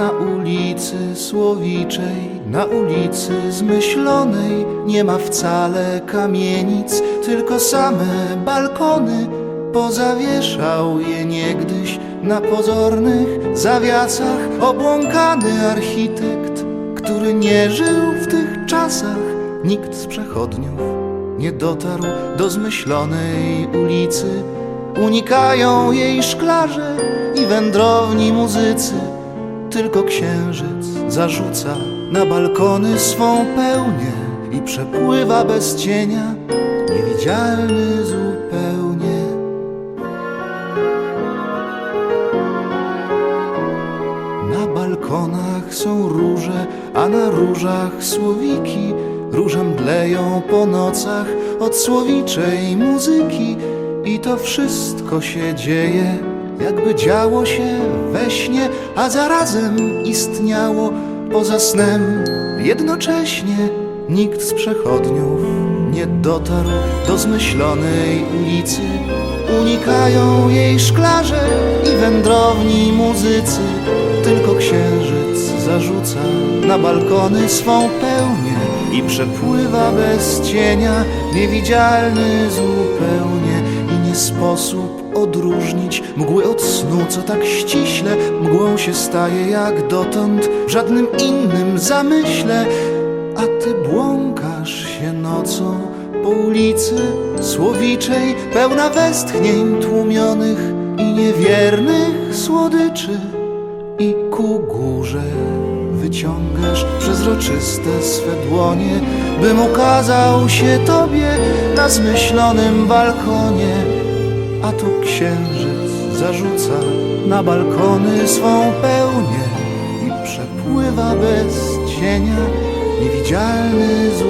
na ulicy Słowiczej, na ulicy zmyślonej nie ma wcale kamienic, tylko same balkony. Pozawieszał je niegdyś na pozornych zawiasach obłąkany architekt, który nie żył w tych czasach. Nikt z przechodniów nie dotarł do zmyślonej ulicy. Unikają jej szklarze i wędrowni muzycy. Tylko księżyc zarzuca na balkony swą pełnię i przepływa bez cienia, niewidzialny zupełnie. Na balkonach są róże, a na różach słowiki. Róże mdleją po nocach od słowiczej muzyki. I to wszystko się dzieje, jakby działo się we śnie, a zarazem istniało poza snem. Jednocześnie nikt z przechodniów nie dotarł do zmyślonej ulicy. Unikają jej szklarze i wędrowni muzycy. Tylko księżyc zarzuca na balkony swą pełnię i przepływa bez cienia, niewidzialny zupełnie nie sposób odróżnić mgły od snu, co tak ściśle mgłą się staje jak dotąd w żadnym innym zamyśle, a ty błąkasz się nocą po ulicy słowiczej, pełna westchnień tłumionych i niewiernych słodyczy. I ku górze wyciągasz przezroczyste swe dłonie, bym ukazał się tobie na zmyślonym balkonie, a tu księżyc zarzuca na balkony swą pełnię i przepływa bez cienia, niewidzialny zupełnie.